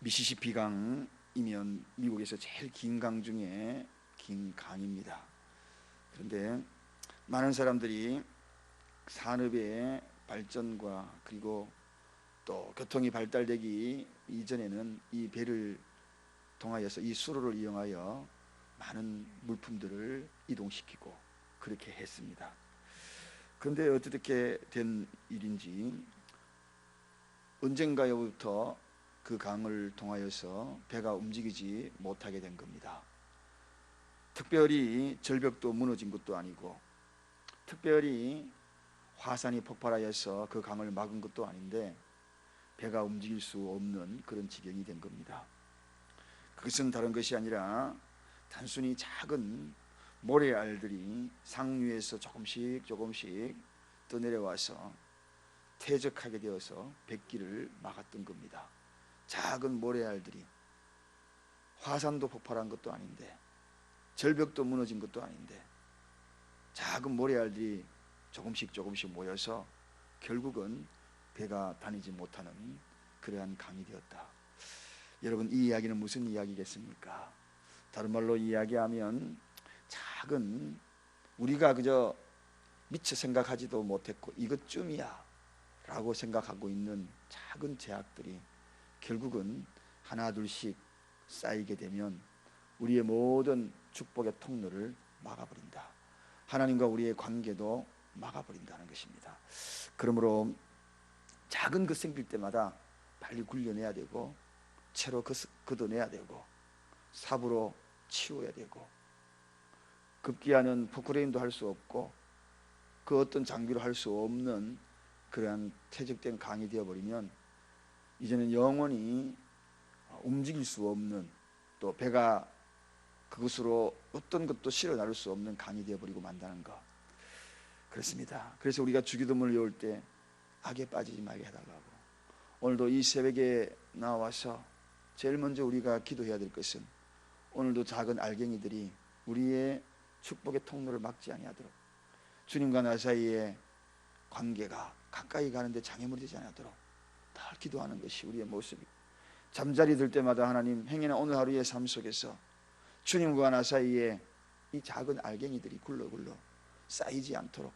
미시시피 강이면 미국에서 제일 긴 강 중에 긴 강입니다. 그런데 많은 사람들이 산업의 발전과 그리고 또 교통이 발달되기 이전에는 이 배를 통하여서 이 수로를 이용하여 많은 물품들을 이동시키고 그렇게 했습니다. 그런데 어떻게 된 일인지 언젠가부터 그 강을 통하여서 배가 움직이지 못하게 된 겁니다. 특별히 절벽도 무너진 것도 아니고 특별히 화산이 폭발하여서 그 강을 막은 것도 아닌데 배가 움직일 수 없는 그런 지경이 된 겁니다. 그것은 다른 것이 아니라 단순히 작은 모래알들이 상류에서 조금씩 조금씩 떠내려와서 퇴적하게 되어서 백기를 막았던 겁니다. 작은 모래알들이 화산도 폭발한 것도 아닌데 절벽도 무너진 것도 아닌데 작은 모래알들이 조금씩 조금씩 모여서 결국은 배가 다니지 못하는 그러한 강이 되었다. 여러분 이 이야기는 무슨 이야기겠습니까? 다른 말로 이야기하면 작은 우리가 그저 미처 생각하지도 못했고 이것쯤이야 라고 생각하고 있는 작은 제약들이 결국은 하나 둘씩 쌓이게 되면 우리의 모든 축복의 통로를 막아버린다. 하나님과 우리의 관계도 막아버린다는 것입니다. 그러므로 작은 것 생길 때마다 빨리 굴려내야 되고 채로 걷어내야 되고 삽으로 치워야 되고 급기야는 포크레인도 할 수 없고 그 어떤 장비로 할 수 없는 그러한 퇴적된 강이 되어버리면 이제는 영원히 움직일 수 없는 또 배가 그것으로 어떤 것도 실어 나를 수 없는 강이 되어버리고 만다는 것 그렇습니다. 그래서 우리가 주기도문을 외울 때 악에 빠지지 말게 해달라고 오늘도 이 새벽에 나와서 제일 먼저 우리가 기도해야 될 것은 오늘도 작은 알갱이들이 우리의 축복의 통로를 막지 아니하도록 주님과 나 사이의 관계가 가까이 가는데 장애물이 되지 않도록 다 기도하는 것이 우리의 모습이 잠자리 들 때마다 하나님 행여나 오늘 하루의 삶 속에서 주님과 나 사이에 이 작은 알갱이들이 굴러굴러 쌓이지 않도록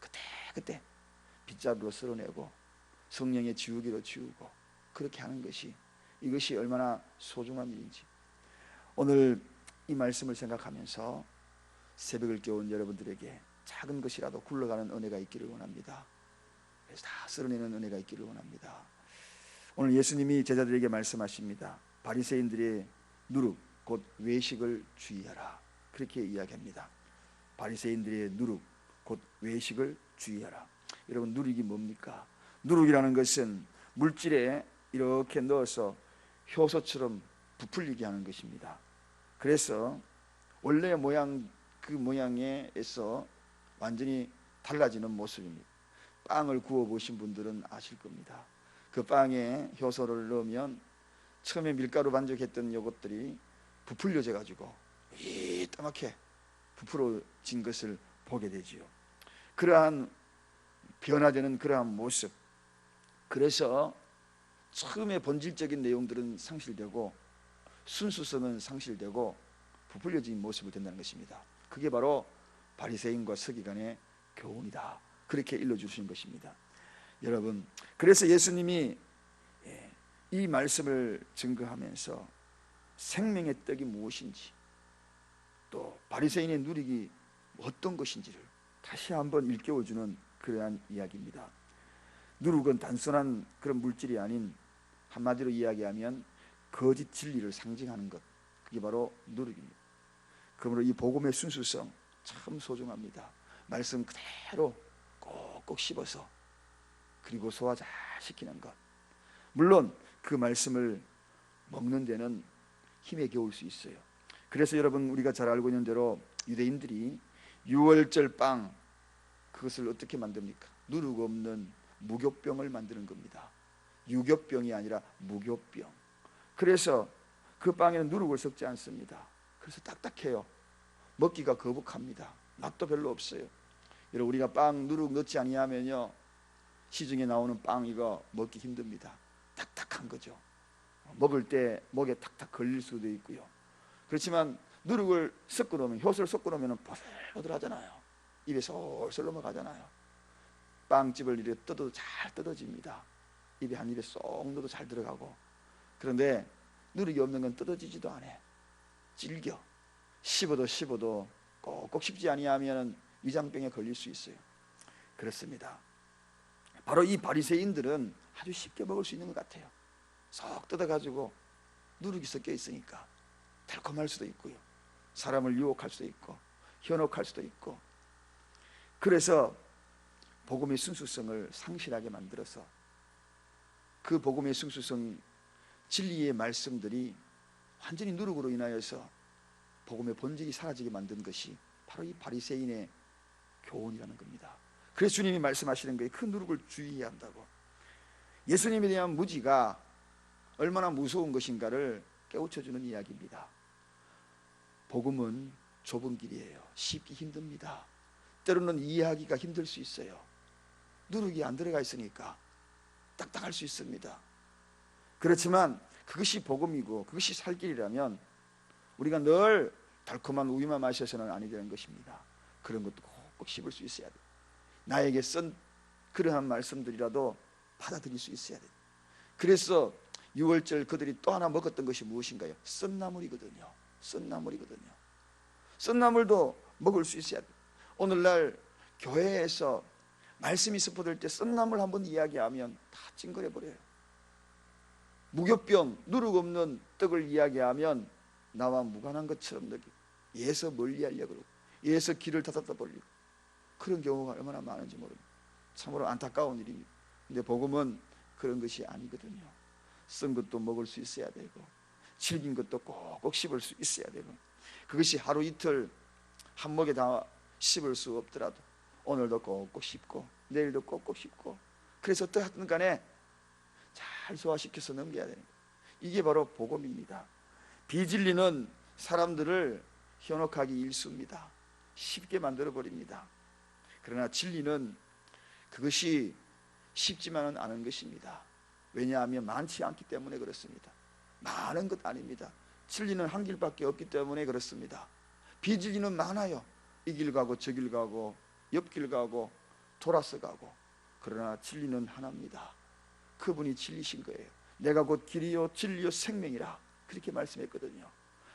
그때 그때 빗자루로 쓸어내고 성령의 지우기로 지우고 그렇게 하는 것이 이것이 얼마나 소중한 일인지 오늘 이 말씀을 생각하면서 새벽을 깨운 여러분들에게 작은 것이라도 굴러가는 은혜가 있기를 원합니다. 그래서 다 쓸어내는 은혜가 있기를 원합니다. 오늘 예수님이 제자들에게 말씀하십니다. 바리새인들의 누룩 곧 외식을 주의하라. 그렇게 이야기합니다. 바리새인들의 누룩 곧 외식을 주의하라. 여러분 누룩이 뭡니까? 누룩이라는 것은 물질에 이렇게 넣어서 효소처럼 부풀리게 하는 것입니다. 그래서 원래 모양 그 모양에서 완전히 달라지는 모습입니다. 빵을 구워 보신 분들은 아실 겁니다. 그 빵에 효소를 넣으면 처음에 밀가루 반죽했던 요것들이 부풀려져 가지고 이따맣게 부풀어진 것을 보게 되지요. 그러한 변화되는 그러한 모습. 그래서 처음에 본질적인 내용들은 상실되고 순수성은 상실되고 부풀려진 모습을 된다는 것입니다. 그게 바로 바리새인과 서기관의 교훈이다. 그렇게 일러 주신 것입니다. 여러분, 그래서 예수님이 예, 이 말씀을 증거하면서 생명의 떡이 무엇인지 또 바리새인의 누리기 어떤 것인지를 다시 한번 일깨워 주는 그러한 이야기입니다. 누룩은 단순한 그런 물질이 아닌 한마디로 이야기하면 거짓 진리를 상징하는 것. 그게 바로 누룩입니다. 그러므로 이 복음의 순수성 참 소중합니다. 말씀 그대로 꼭꼭 씹어서 그리고 소화 잘 시키는 것. 물론 그 말씀을 먹는 데는 힘에 겨울 수 있어요. 그래서 여러분 우리가 잘 알고 있는 대로 유대인들이 유월절 빵 그것을 어떻게 만듭니까? 누룩 없는 무교병을 만드는 겁니다. 유교병이 아니라 무교병. 그래서 그 빵에는 누룩을 섞지 않습니다. 그래서 딱딱해요. 먹기가 거북합니다. 맛도 별로 없어요. 여러분 우리가 빵 누룩 넣지 아니하면요 시중에 나오는 빵 이거 먹기 힘듭니다. 딱딱한 거죠. 먹을 때 목에 탁탁 걸릴 수도 있고요. 그렇지만 누룩을 섞어 놓으면 효소를 섞어 놓으면 보들보들하잖아요. 입에 솔솔 넘어가잖아요. 빵집을 이렇게 뜯어도 잘 뜯어집니다. 입에 한 입에 쏙 넣어도 잘 들어가고 그런데 누룩이 없는 건 뜯어지지도 않아. 질겨. 씹어도 씹어도 꼭꼭 씹지 아니하면 위장병에 걸릴 수 있어요. 그렇습니다. 바로 이 바리새인들은 아주 쉽게 먹을 수 있는 것 같아요. 쏙 뜯어가지고 누룩이 섞여 있으니까 달콤할 수도 있고요. 사람을 유혹할 수도 있고 현혹할 수도 있고 그래서 복음의 순수성을 상실하게 만들어서 그 복음의 순수성 진리의 말씀들이 완전히 누룩으로 인하여서 복음의 본질이 사라지게 만든 것이 바로 이 바리새인의 교훈이라는 겁니다. 그래서 주님이 말씀하시는 거예요. 그 누룩을 주의해야 한다고. 예수님에 대한 무지가 얼마나 무서운 것인가를 깨우쳐 주는 이야기입니다. 복음은 좁은 길이에요. 쉽기 힘듭니다. 때로는 이해하기가 힘들 수 있어요. 누룩이 안 들어가 있으니까 딱딱할 수 있습니다. 그렇지만 그것이 복음이고 그것이 살 길이라면 우리가 늘 달콤한 우유만 마셔서는 아니 되는 것입니다. 그런 것도 꼭꼭 씹을 수 있어야 돼. 나에게 쓴 그러한 말씀들이라도 받아들일 수 있어야 돼. 그래서 6월절 그들이 또 하나 먹었던 것이 무엇인가요? 썬나물이거든요. 썬나물이거든요. 썬나물도 먹을 수 있어야 돼. 오늘날 교회에서 말씀이 스포될 때 썬나물 한번 이야기하면 다 찡그려 버려요. 무교병, 누룩 없는 떡을 이야기하면 나와 무관한 것처럼 느끼고 예서 멀리하려고 그러고 예서 길을 닫았다 버리고 그런 경우가 얼마나 많은지 모릅니다. 참으로 안타까운 일입니다. 근데 복음은 그런 것이 아니거든요. 쓴 것도 먹을 수 있어야 되고 질긴 것도 꼭꼭 씹을 수 있어야 되고 그것이 하루 이틀 한 목에 다 씹을 수 없더라도 오늘도 꼭꼭 씹고 내일도 꼭꼭 씹고 그래서 어떻든 간에 잘 소화시켜서 넘겨야 되는 거예요. 이게 바로 복음입니다. 비진리는 사람들을 현혹하기 일수입니다. 쉽게 만들어 버립니다. 그러나 진리는 그것이 쉽지만은 않은 것입니다. 왜냐하면 많지 않기 때문에 그렇습니다. 많은 것 아닙니다. 진리는 한 길밖에 없기 때문에 그렇습니다. 비진리는 많아요. 이 길 가고 저 길 가고 옆길 가고 돌아서 가고 그러나 진리는 하나입니다. 그분이 진리신 거예요. 내가 곧 길이요 진리요 생명이라 그렇게 말씀했거든요.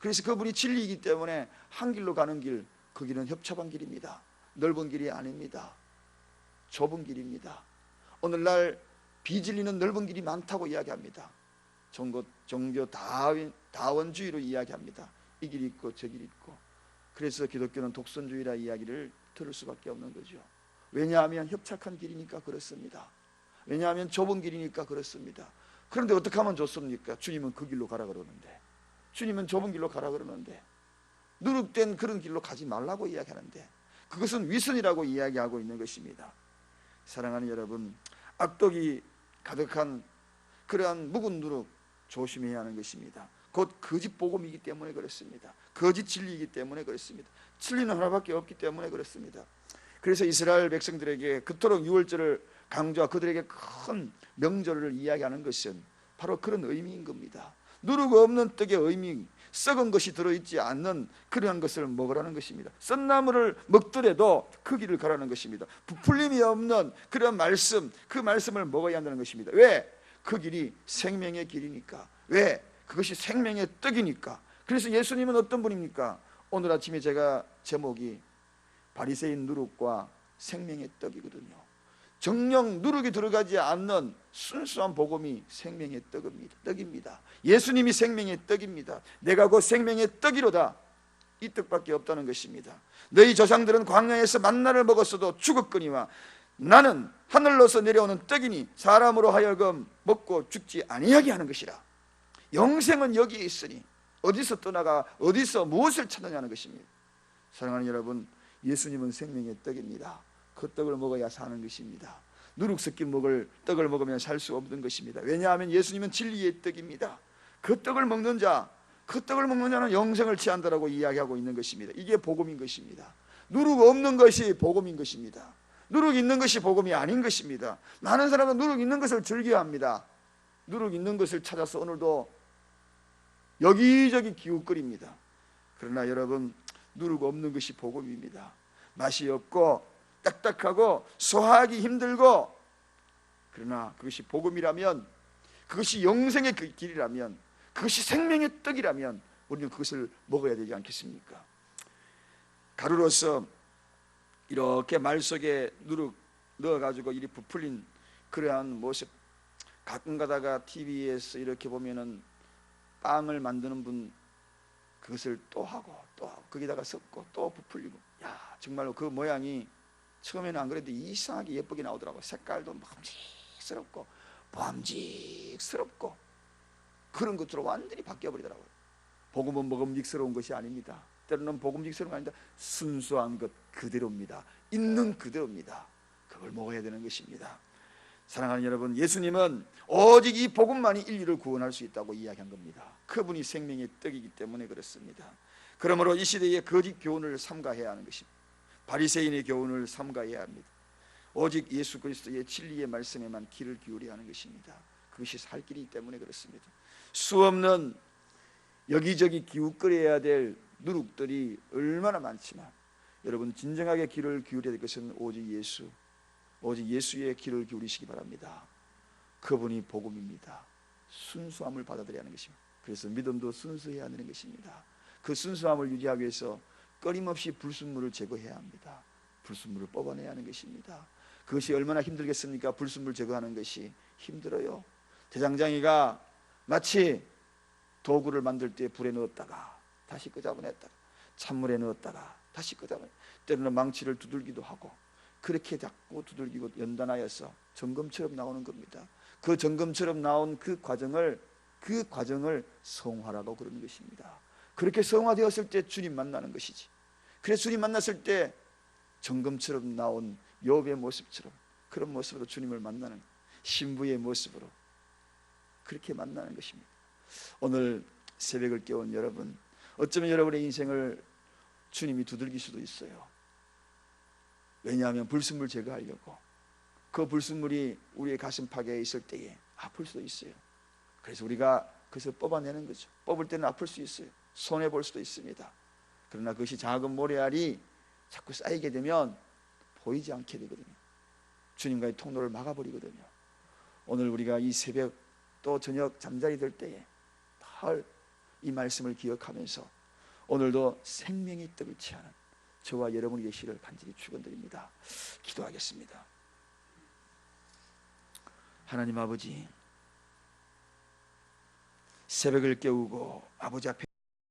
그래서 그분이 진리이기 때문에 한 길로 가는 길, 그 길은 협착한 길입니다. 넓은 길이 아닙니다. 좁은 길입니다. 오늘날 비진리는 넓은 길이 많다고 이야기합니다. 종교, 종교 다윈, 다원주의로 이야기합니다. 이 길이 있고 저 길이 있고. 그래서 기독교는 독선주의라 이야기를 들을 수밖에 없는 거죠. 왜냐하면 협착한 길이니까 그렇습니다. 왜냐하면 좁은 길이니까 그렇습니다. 그런데 어떻게 하면 좋습니까? 주님은 그 길로 가라 그러는데. 주님은 좁은 길로 가라 그러는데. 누룩된 그런 길로 가지 말라고 이야기하는데. 그것은 위선이라고 이야기하고 있는 것입니다. 사랑하는 여러분, 악독이 가득한 그러한 묵은 누룩 조심해야 하는 것입니다. 곧 거짓 복음이기 때문에 그렇습니다. 거짓 진리이기 때문에 그렇습니다. 진리는 하나밖에 없기 때문에 그렇습니다. 그래서 이스라엘 백성들에게 그토록 유월절을 강조하 그들에게 큰 명절을 이야기하는 것은 바로 그런 의미인 겁니다. 누룩 없는 떡의 의미, 썩은 것이 들어있지 않는 그러한 것을 먹으라는 것입니다. 썬 나무를 먹더라도 그 길을 가라는 것입니다. 부풀림이 없는 그런 말씀, 그 말씀을 먹어야 한다는 것입니다. 왜? 그 길이 생명의 길이니까. 왜? 그것이 생명의 떡이니까. 그래서 예수님은 어떤 분입니까? 오늘 아침에 제가 제목이 바리새인 누룩과 생명의 떡이거든요. 정령 누룩이 들어가지 않는 순수한 복음이 생명의 떡입니다. 떡입니다. 예수님이 생명의 떡입니다. 내가 곧 생명의 떡이로다. 이 떡밖에 없다는 것입니다. 너희 조상들은 광야에서 만나를 먹었어도 죽었거니와 나는 하늘로서 내려오는 떡이니 사람으로 하여금 먹고 죽지 아니하게 하는 것이라. 영생은 여기에 있으니 어디서 떠나가 어디서 무엇을 찾느냐는 것입니다. 사랑하는 여러분, 예수님은 생명의 떡입니다. 그 떡을 먹어야 사는 것입니다. 누룩 섞인 먹을 떡을 먹으면 살 수 없는 것입니다. 왜냐하면 예수님은 진리의 떡입니다. 그 떡을 먹는 자, 그 떡을 먹는 자는 영생을 취한다라고 이야기하고 있는 것입니다. 이게 복음인 것입니다. 누룩 없는 것이 복음인 것입니다. 누룩 있는 것이 복음이 아닌 것입니다. 많은 사람은 누룩 있는 것을 즐겨합니다. 누룩 있는 것을 찾아서 오늘도 여기저기 기웃거립니다. 그러나 여러분 누룩 없는 것이 복음입니다. 맛이 없고 딱딱하고 소화하기 힘들고 그러나 그것이 복음이라면 그것이 영생의 그 길이라면 그것이 생명의 떡이라면 우리는 그것을 먹어야 되지 않겠습니까? 가루로서 이렇게 말 속에 누룩 넣어가지고 이리 부풀린 그러한 모습 가끔 가다가 TV에서 이렇게 보면은 빵을 만드는 분 그것을 또 하고 또 하고 거기다가 섞고 또 부풀리고 야 정말로 그 모양이 처음에는 안 그래도 이상하게 예쁘게 나오더라고 색깔도 먹음직스럽고 먹음직스럽고. 그런 것으로 완전히 바뀌어 버리더라고요. 복음은 먹음직스러운 것이 아닙니다. 때로는 복음직스러운 게 아니다. 순수한 것 그대로입니다. 있는 그대로입니다. 그걸 먹어야 되는 것입니다. 사랑하는 여러분, 예수님은 오직 이 복음만이 인류를 구원할 수 있다고 이야기한 겁니다. 그분이 생명의 떡이기 때문에 그렇습니다. 그러므로 이 시대에 거짓 교훈을 삼가해야 하는 것입니다. 바리새인의 교훈을 삼가해야 합니다. 오직 예수 그리스도의 진리의 말씀에만 귀를 기울여야 하는 것입니다. 그것이 살 길이기 때문에 그렇습니다. 수없는 여기저기 기웃거려야 될 누룩들이 얼마나 많지만 여러분 진정하게 귀를 기울여야 될 것은 오직 예수 오직 예수의 길을 기울이시기 바랍니다. 그분이 복음입니다. 순수함을 받아들여야 하는 것입니다. 그래서 믿음도 순수해야 하는 것입니다. 그 순수함을 유지하기 위해서 끊임없이 불순물을 제거해야 합니다. 불순물을 뽑아내야 하는 것입니다. 그것이 얼마나 힘들겠습니까? 불순물 제거하는 것이 힘들어요. 대장장이가 마치 도구를 만들 때 불에 넣었다가 다시 끄잡아냈다가 찬물에 넣었다가 다시 끄잡아내 때로는 망치를 두들기도 하고 그렇게 자꾸 두들기고 연단하여서 점검처럼 나오는 겁니다. 그 점검처럼 나온 그 과정을 그 과정을 성화라고 그러는 것입니다. 그렇게 성화되었을 때 주님 만나는 것이지. 그래서 주님 만났을 때 점검처럼 나온 욥의 모습처럼 그런 모습으로 주님을 만나는 신부의 모습으로 그렇게 만나는 것입니다. 오늘 새벽을 깨운 여러분, 어쩌면 여러분의 인생을 주님이 두들길 수도 있어요. 왜냐하면 불순물 제거하려고 그 불순물이 우리의 가슴팍에 있을 때에 아플 수도 있어요. 그래서 우리가 그것을 뽑아내는 거죠. 뽑을 때는 아플 수 있어요. 손해 볼 수도 있습니다. 그러나 그것이 작은 모래알이 자꾸 쌓이게 되면 보이지 않게 되거든요. 주님과의 통로를 막아버리거든요. 오늘 우리가 이 새벽 또 저녁 잠자리 들 때에 늘이 말씀을 기억하면서 오늘도 생명의 떡을 취하는 저와 여러분이 되시를 간절히 축원드립니다. 기도하겠습니다. 하나님 아버지 새벽을 깨우고 아버지 앞에